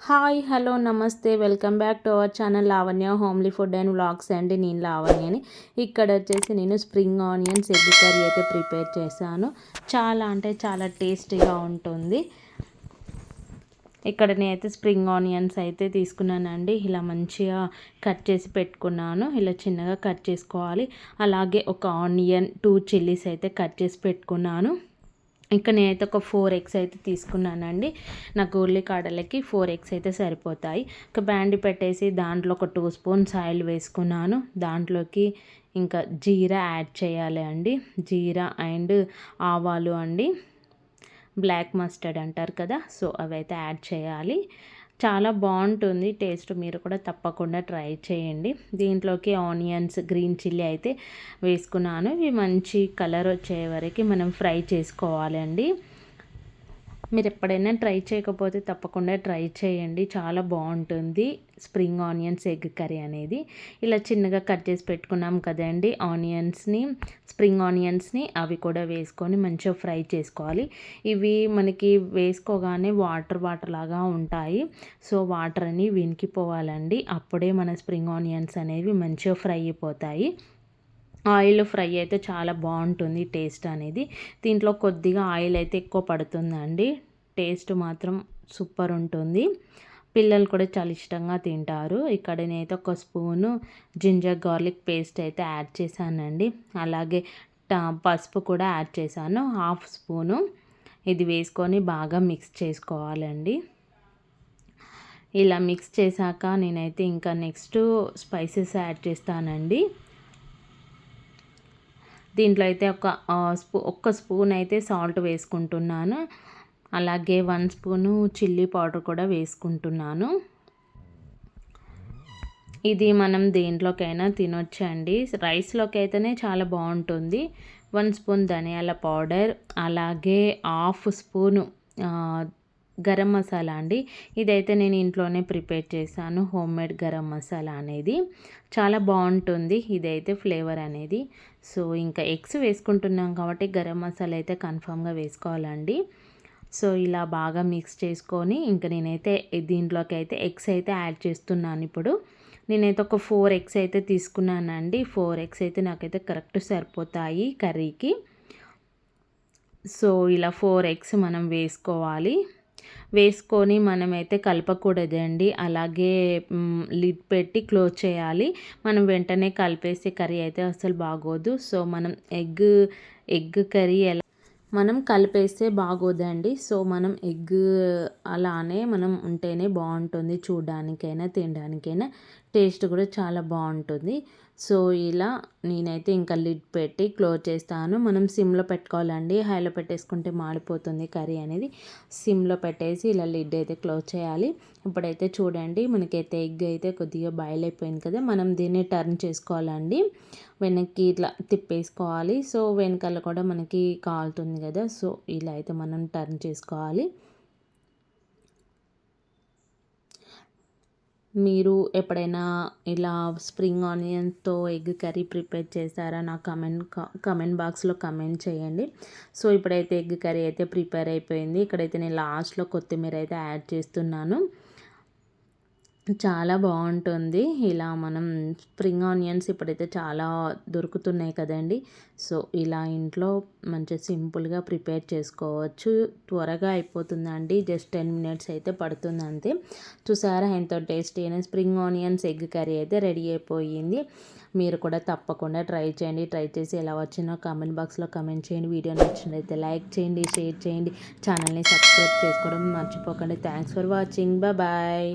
Hi hello నమస్తే. Welcome back to our channel Lavanya homely food and vlogs అండి. నేను లావణ్యని ఇక్కడ వచ్చేసి నేను స్ప్రింగ్ ఆనియన్స్ ఎగ్ కర్రీ అయితే ప్రిపేర్ చేశాను. చాలా అంటే చాలా టేస్టీగా ఉంటుంది. ఇక్కడ నేనైతే స్ప్రింగ్ ఆనియన్స్ అయితే తీసుకున్నానండి. ఇలా మంచిగా కట్ చేసి పెట్టుకున్నాను. ఇలా చిన్నగా కట్ చేసుకోవాలి. అలాగే ఒక ఆనియన్ టూ చిల్లీస్ అయితే కట్ చేసి పెట్టుకున్నాను. ఇంకా నేనైతే ఒక ఫోర్ ఎగ్స్ అయితే తీసుకున్నానండి. నాకు ఉల్లికాడలకి ఫోర్ ఎగ్స్ అయితే సరిపోతాయి. ఒక బ్యాండ్ పెట్టేసి దాంట్లో ఒక టూ స్పూన్స్ ఆయిల్ వేసుకున్నాను. దాంట్లోకి ఇంకా జీరా యాడ్ చేయాలి అండి. జీరా అండ్ ఆవాలు అండి. బ్లాక్ మస్టర్డ్ అంటారు కదా సో అవైతే యాడ్ చేయాలి. చాలా బాగుంటుంది. టేస్ట్ మీరు కూడా తప్పకుండా ట్రై చేయండి. దీంట్లోకి ఆనియన్స్ గ్రీన్ చిల్లీ అయితే వేసుకున్నాను. ఇవి మంచి కలర్ వచ్చే వరకు మనం ఫ్రై చేసుకోవాలండి. మీరు ఎప్పుడైనా ట్రై చేయకపోతే తప్పకుండా ట్రై చేయండి. చాలా బాగుంటుంది. స్ప్రింగ్ ఆనియన్స్ ఎగ్ కర్రీ అనేది. ఇలా చిన్నగా కట్ చేసి పెట్టుకున్నాం కదండి. ఆనియన్స్ని స్ప్రింగ్ ఆనియన్స్ని అవి కూడా వేసుకొని మంచిగా ఫ్రై చేసుకోవాలి. ఇవి మనకి వేసుకోగానే వాటర్ వాటర్ లాగా ఉంటాయి. సో వాటర్ అని వినికిపోవాలండి. అప్పుడే మన స్ప్రింగ్ ఆనియన్స్ అనేవి మంచిగా ఫ్రై అయిపోతాయి. ఆయిల్ ఫ్రై అయితే చాలా బాగుంటుంది టేస్ట్ అనేది. దీంట్లో కొద్దిగా ఆయిల్ అయితే ఎక్కువ పడుతుందండి. టేస్ట్ మాత్రం సూపర్ ఉంటుంది. పిల్లలు కూడా చాలా ఇష్టంగా తింటారు. ఇక్కడ నేనైతే ఒక స్పూను జింజర్ గార్లిక్ పేస్ట్ అయితే యాడ్ చేశానండి. అలాగే పసుపు కూడా యాడ్ చేశాను. హాఫ్ స్పూను ఇది వేసుకొని బాగా మిక్స్ చేసుకోవాలండి. ఇలా మిక్స్ చేశాక నేనైతే ఇంకా నెక్స్ట్ స్పైసెస్ యాడ్ చేస్తానండి. దీంట్లో అయితే ఒక స్పూ ఒక్క స్పూన్ అయితే సాల్ట్ వేసుకుంటున్నాను. అలాగే వన్ స్పూను చిల్లీ పౌడర్ కూడా వేసుకుంటున్నాను. ఇది మనం దేంట్లోకైనా తినొచ్చండి. రైస్లోకి అయితేనే చాలా బాగుంటుంది. వన్ స్పూన్ ధనియాల పౌడర్ అలాగే హాఫ్ స్పూను గరం మసాలా అండి. ఇదైతే నేను ఇంట్లోనే ప్రిపేర్ చేశాను హోమ్ మేడ్ గరం మసాలా అనేది. చాలా బాగుంటుంది ఇదైతే ఫ్లేవర్ అనేది. సో ఇంకా ఎగ్స్ వేసుకుంటున్నాం కాబట్టి గరం మసాలా అయితే కన్ఫామ్గా వేసుకోవాలండి. సో ఇలా బాగా మిక్స్ చేసుకొని ఇంకా నేనైతే దీంట్లోకి అయితే ఎగ్స్ అయితే యాడ్ చేస్తున్నాను ఇప్పుడు. నేనైతే ఒక ఫోర్ ఎగ్స్ అయితే తీసుకున్నానండి. ఫోర్ ఎగ్స్ అయితే నాకైతే కరెక్ట్ సరిపోతాయి కర్రీకి. సో ఇలా ఫోర్ ఎగ్స్ మనం వేసుకోవాలి. వేసుకొని మనమైతే కలపకూడదండి. అలాగే లిడ్ పెట్టి క్లోజ్ చేయాలి. మనం వెంటనే కలిపేసి కర్రీ అయితే అసలు బాగోదు. సో మనం ఎగ్ ఎగ్ కర్రీ ఎలా మనం కలిపేస్తే బాగోదండి. సో మనం ఎగ్ అలానే మనం ఉంటేనే బాగుంటుంది. చూడడానికైనా తినడానికైనా. టేస్ట్ కూడా చాలా బాగుంటుంది. సో ఇలా నేనైతే ఇంకా లిడ్ పెట్టి క్లోజ్ చేస్తాను. మనం సిమ్లో పెట్టుకోవాలండి. హైలో పెట్టేసుకుంటే మాడిపోతుంది కర్రీ అనేది. సిమ్లో పెట్టేసి ఇలా లిడ్ అయితే క్లోజ్ చేయాలి. ఇప్పుడైతే చూడండి మనకైతే ఎగ్ అయితే కొద్దిగా బాయిల్ అయిపోయింది కదా. మనం దీన్ని టర్న్ చేసుకోవాలండి. వెనక్కి ఇట్లా తిప్పేసుకోవాలి. సో వెనకాల కూడా మనకి కాలుతుంది కదా. సో ఇలా అయితే మనం టర్న్ చేసుకోవాలి. మీరు ఎప్పుడైనా ఇలా స్ప్రింగ్ ఆనియన్తో ఎగ్ కర్రీ ప్రిపేర్ చేశారా? నా కమెంట్ కమెంట్ బాక్స్లో కమెంట్ చేయండి. సో ఇప్పుడైతే ఎగ్ కర్రీ అయితే ప్రిపేర్ అయిపోయింది. ఇక్కడైతే నేను లాస్ట్లో కొత్తిమీర అయితే యాడ్ చేస్తున్నాను. చాలా బాగుంటుంది. ఇలా మనం స్ప్రింగ్ ఆనియన్స్ ఇప్పుడైతే చాలా దొరుకుతున్నాయి కదండి. సో ఇలా ఇంట్లో మంచిగా సింపుల్గా ప్రిపేర్ చేసుకోవచ్చు. త్వరగా అయిపోతుందండి. జస్ట్ టెన్ మినిట్స్ అయితే పడుతుంది అంతే. చూసారా ఎంతో టేస్టీ అయిన స్ప్రింగ్ ఆనియన్స్ ఎగ్ కర్రీ అయితే రెడీ అయిపోయింది. మీరు కూడా తప్పకుండా ట్రై చేయండి. ట్రై చేసి ఎలా వచ్చినో కామెంట్ బాక్స్లో కమెంట్ చేయండి. వీడియో నచ్చినట్లయితే లైక్ చేయండి షేర్ చేయండి. ఛానల్ని సబ్స్క్రైబ్ చేసుకోవడం మర్చిపోకండి. Thanks for watching. బాయ్.